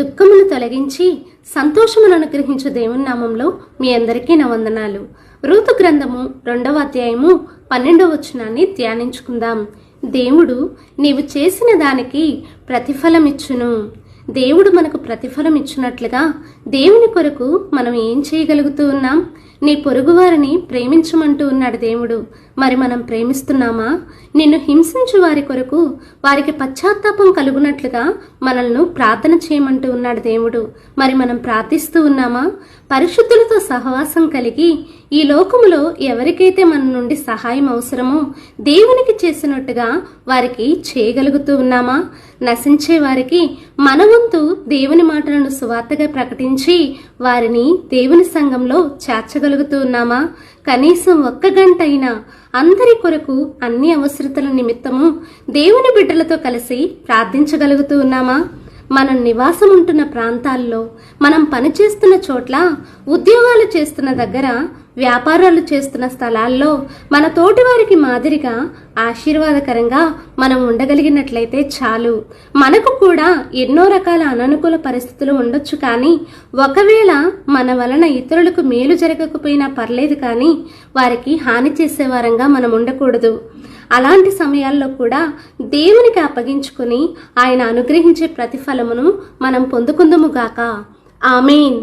దుఃఖమును తొలగించి సంతోషమును అనుగ్రహించు దేవుని నామంలో మీ అందరికీ నా వందనాలు. ఋతు గ్రంథము రెండవ అధ్యాయము పన్నెండవ వచనాన్ని ధ్యానించుకుందాం. దేవుడు నీవు చేసిన దానికి ప్రతిఫలమిచ్చును. దేవుడు మనకు ప్రతిఫలం ఇచ్చినట్లుగా దేవుని కొరకు మనం ఏం చేయగలుగుతూ ఉన్నాం? నీ పొరుగువారిని ప్రేమించమంటూ ఉన్నాడు దేవుడు. మరి మనం ప్రేమిస్తున్నామా? నిన్ను హింసించు వారి కొరకు వారికి పశ్చాత్తాపం కలుగునట్లుగా మనల్ని ప్రార్థన చేయమంటూ ఉన్నాడు దేవుడు. మరి మనం ప్రార్థిస్తూ ఉన్నామా? పరిశుద్ధులతో సహవాసం కలిగి ఈ లోకములో ఎవరికైతే మన నుండి సహాయం అవసరమో దేవునికి చేసినట్టుగా వారికి చేయగలుగుతూ ఉన్నామా? నశించే వారికి మన వంతు దేవుని మాటలను సువార్తగా ప్రకటించి వారిని దేవుని సంఘంలో చేర్చగలుగుతూ ఉన్నామా? కనీసం ఒక్క గంట అయినా అందరి కొరకు అన్ని అవసరతల నిమిత్తము దేవుని బిడ్డలతో కలిసి ప్రార్థించగలుగుతూ ఉన్నామా? మనం నివాసం ఉంటున్న ప్రాంతాల్లో మనం పనిచేస్తున్న చోట్ల ఉద్యోగాలు చేస్తున్న దగ్గర వ్యాపారాలు చేస్తున్న స్థలాల్లో మన తోటివారికి మాదిరిగా ఆశీర్వాదకరంగా మనం ఉండగలిగినట్లయితే చాలు. మనకు కూడా ఎన్నో రకాల అననుకూల పరిస్థితులు ఉండొచ్చు కానీ ఒకవేళ మన వలన ఇతరులకు మేలు జరగకపోయినా పర్లేదు కానీ వారికి హాని చేసేవారంగా మనం ఉండకూడదు. అలాంటి సమయాల్లో కూడా దేవునికి అప్పగించుకుని ఆయన అనుగ్రహించే ప్రతిఫలమును మనం పొందుకుందుముగాక ఆమెన్.